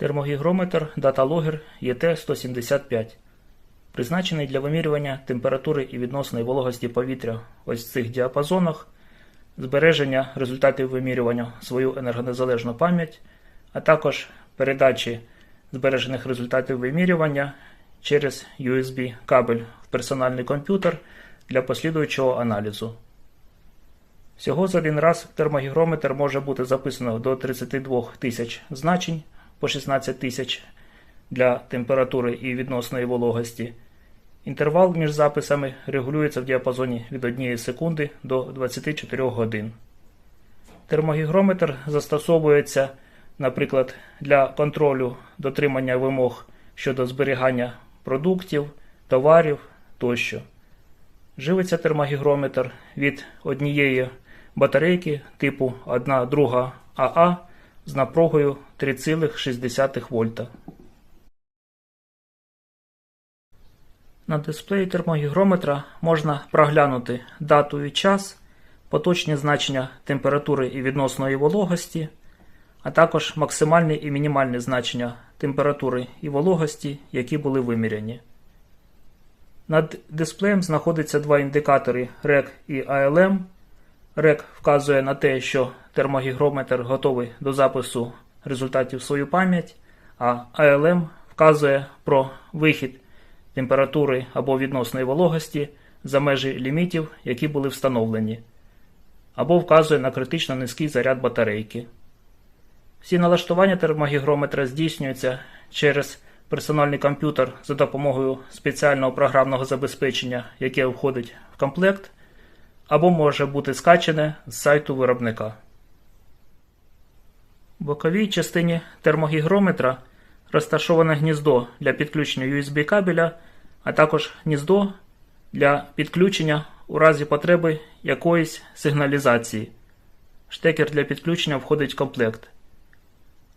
Термогігрометр даталогер ЄТ-175 призначений для вимірювання температури і відносної вологості повітря ось в цих діапазонах, збереження результатів вимірювання свою енергонезалежну пам'ять, а також передачі збережених результатів вимірювання через USB кабель в персональний комп'ютер для послідуючого аналізу. Всього за один раз термогігрометр може бути записано до 32 тисяч значень по 16 тисяч для температури і відносної вологості. Інтервал між записами регулюється в діапазоні від 1 секунди до 24 годин. Термогігрометр застосовується, наприклад, для контролю дотримання вимог щодо зберігання продуктів, товарів тощо. Живиться термогігрометр від однієї батарейки типу 1 друга АА з напругою 3,6 вольта. На дисплеї термогігрометра можна проглянути дату і час, поточні значення температури і відносної вологості, а також максимальні і мінімальні значення температури і вологості, які були виміряні. Над дисплеєм знаходяться два індикатори REC і ALM. REC вказує на те, що термогігрометр готовий до запису результатів свою пам'ять, а ALM вказує про вихід температури або відносної вологості за межі лімітів, які були встановлені, або вказує на критично низький заряд батарейки. Всі налаштування термогігрометра здійснюються через персональний комп'ютер за допомогою спеціального програмного забезпечення, яке входить в комплект, або може бути скачане з сайту виробника. В боковій частині термогігрометра розташоване гніздо для підключення USB кабеля, а також гніздо для підключення у разі потреби якоїсь сигналізації. Штекер для підключення входить в комплект.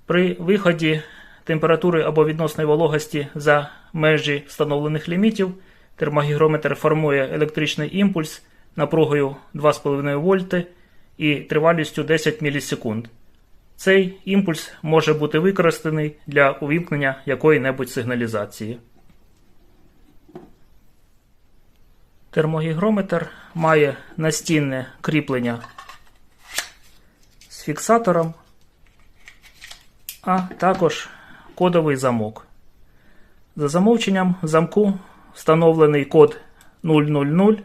При виході температури або відносної вологості за межі встановлених лімітів термогігрометр формує електричний імпульс напругою 2,5 вольти і тривалістю 10 мілісекунд. Цей імпульс може бути використаний для увімкнення якої-небудь сигналізації. Термогігрометр має настінне кріплення з фіксатором, а також кодовий замок. За замовченням замку встановлений код 000.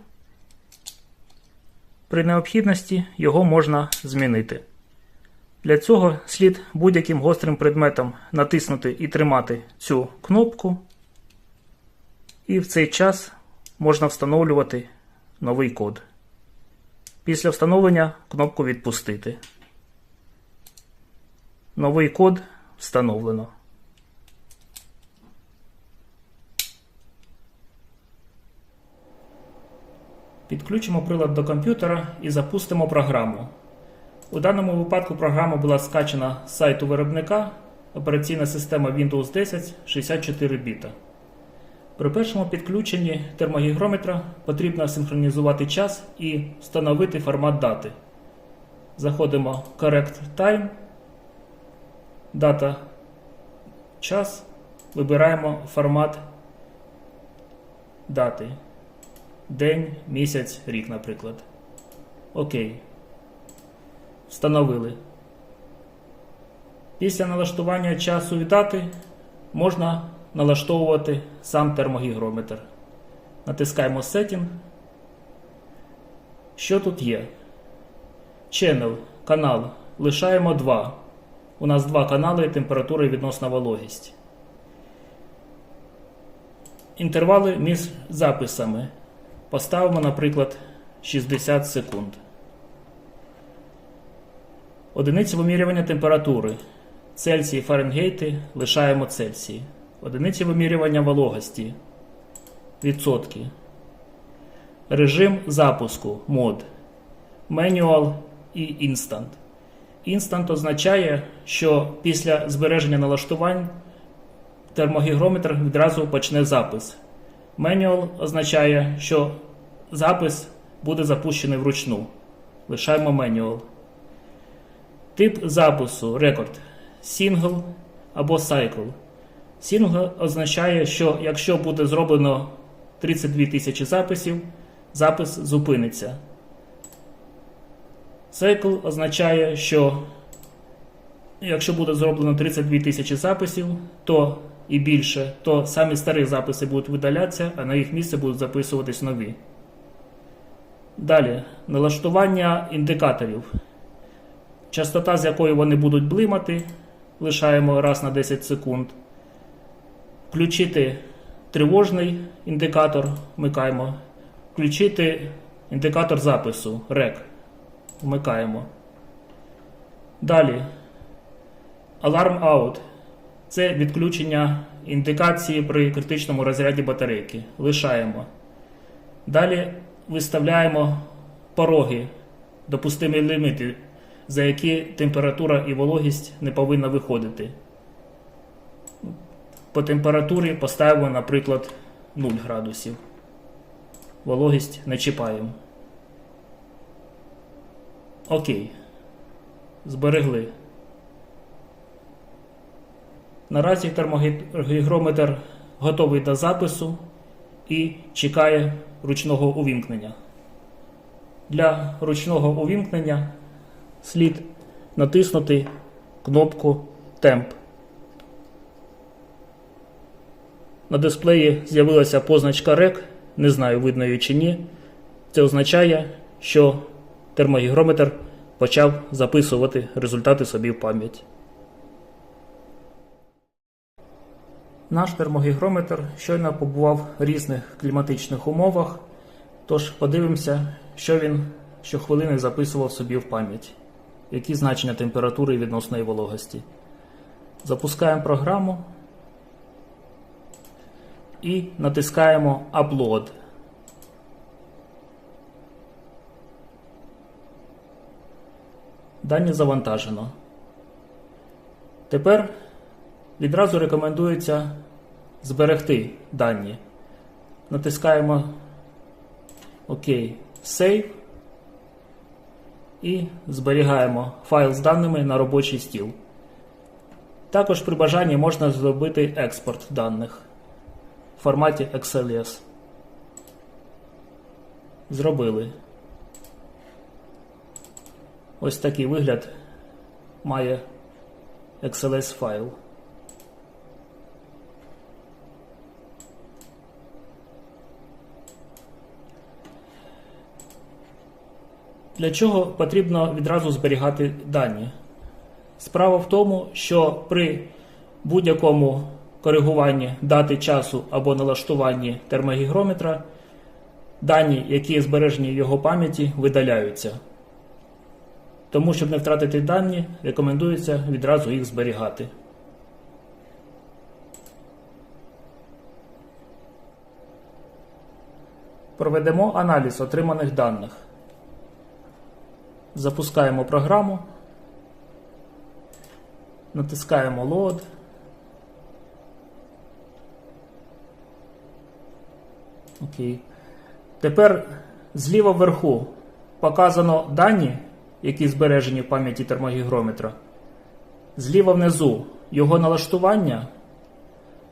При необхідності його можна змінити. Для цього слід будь-яким гострим предметом натиснути і тримати цю кнопку, і в цей час можна встановлювати новий код. Після встановлення кнопку відпустити. Новий код встановлено. Підключимо прилад до комп'ютера і запустимо програму. У даному випадку програма була скачана з сайту виробника операційна система Windows 10 64 біта. При першому підключенні термогігрометра потрібно синхронізувати час і встановити формат дати. Заходимо в Correct Time, дата, час, вибираємо формат дати. День, місяць, рік, наприклад. Окей. Встановили. Після налаштування часу і дати можна налаштовувати сам термогігрометр. Натискаємо Setting. Що тут є? Channel, канал. Лишаємо 2. У нас два канали температура і відносна вологість. Інтервали між записами. Поставимо, наприклад, 60 секунд. Одиниці вимірювання температури. Цельсії Фаренгейти лишаємо Цельсії. Одиниці вимірювання вологості. Відсотки. Режим запуску мод. Manual і Instant. Instant означає, що після збереження налаштувань термогігрометр відразу почне запис. Manual означає, що запис буде запущений вручну. Лишаємо Manual. Тип запису рекорд Single або cycle. Single означає, що якщо буде зроблено 32 тисячі записів, запис зупиниться. Cycle означає, що якщо буде зроблено 32 тисячі записів, то і більше, то самі старі записи будуть видалятися, а на їх місце будуть записуватись нові. Далі, налаштування індикаторів. Частота, з якою вони будуть блимати, лишаємо раз на 10 секунд. Включити тривожний індикатор, вмикаємо. Включити індикатор запису REC. Вмикаємо. Далі. Alarm out. Це відключення індикації при критичному розряді батарейки. Лишаємо. Далі виставляємо пороги, допустимі ліміти, за які температура і вологість не повинна виходити. По температурі поставимо, наприклад, 0 градусів. Вологість не чіпаємо. Окей. Зберегли. Наразі термогігрометр готовий до запису і чекає ручного увімкнення. Для ручного увімкнення слід натиснути кнопку Темп. На дисплеї з'явилася позначка REC, не знаю, видно її чи ні. Це означає, що термогігрометр почав записувати результати собі в пам'ять. Наш термогігрометр щойно побував в різних кліматичних умовах, тож подивимося, що він щохвилини записував собі в пам'ять, які значення температури і відносної вологості. Запускаємо програму і натискаємо Upload. Дані завантажено. Тепер відразу рекомендується зберегти дані. Натискаємо ОК Save і зберігаємо файл з даними на робочий стіл. Також при бажанні можна зробити експорт даних в форматі XLS. Зробили. Ось такий вигляд має XLS файл. Для чого потрібно відразу зберігати дані? Справа в тому, що при будь-якому коригуванні дати часу або налаштуванні термогігрометра дані, які збережені в його пам'яті, видаляються. Тому, щоб не втратити дані, рекомендується відразу їх зберігати. Проведемо аналіз отриманих даних. Запускаємо програму, натискаємо Load. Окей. Тепер зліва вверху показано дані, які збережені в пам'яті термогігрометра. Зліва внизу його налаштування,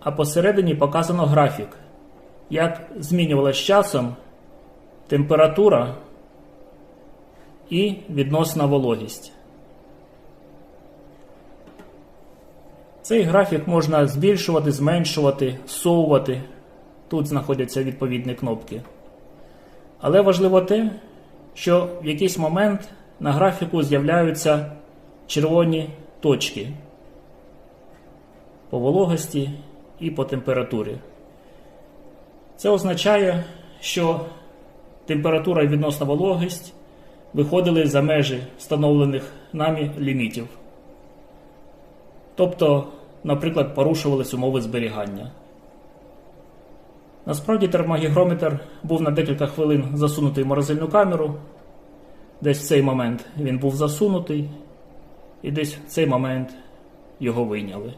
а посередині показано графік, як змінювалася часом температура і відносна вологість. Цей графік можна збільшувати, зменшувати, всовувати. Тут знаходяться відповідні кнопки. Але важливо те, що в якийсь момент на графіку з'являються червоні точки по вологості і по температурі. Це означає, що температура і відносна вологість виходили за межі встановлених нами лімітів. Тобто, наприклад, порушувались умови зберігання. Насправді термогігрометр був на декілька хвилин засунутий в морозильну камеру. Десь в цей момент він був засунутий, і десь в цей момент його вийняли.